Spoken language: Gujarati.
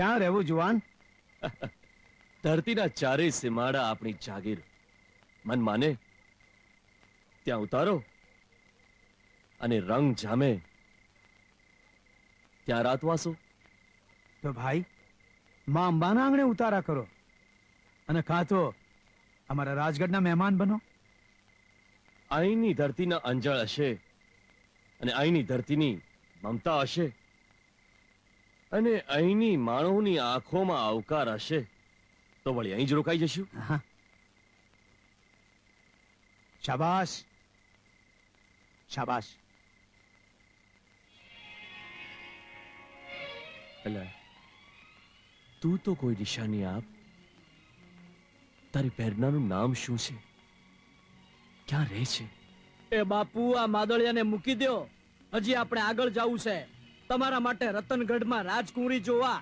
ક્યાં રહેવું જુવાન? ધરતીના ચારે સીમાડા આપણી જાગીર. મન માને ત્યાં ઉતારો અને રંગ જામે. ત્યાં રાતવાસો તો ભાઈ માં અંબાના આંગણે ઉતારા કરો અને કાં તો અમારા રાજગઢના મહેમાન બનો. અહીંની ધરતીના અંજળ હશે અને અહીંની ધરતીની મમતા હશે. અને અહીંની માણસોની આંખોમાં આવકાર હશે તો વળી અહીં જ રોકાઈ જશું. શાબાશ. શાબાશ. એટલે તું તો કોઈ નિશાની આપ. તારી પહેરનાનું નામ શું છે? ક્યાં રહે છે? એ બાપુ આ માદળિયાને મૂકી દ્યો. હજી આપણે આગળ જવું છે. તમારા માટે રતનગઢમાં રાજકુંવરી જોવા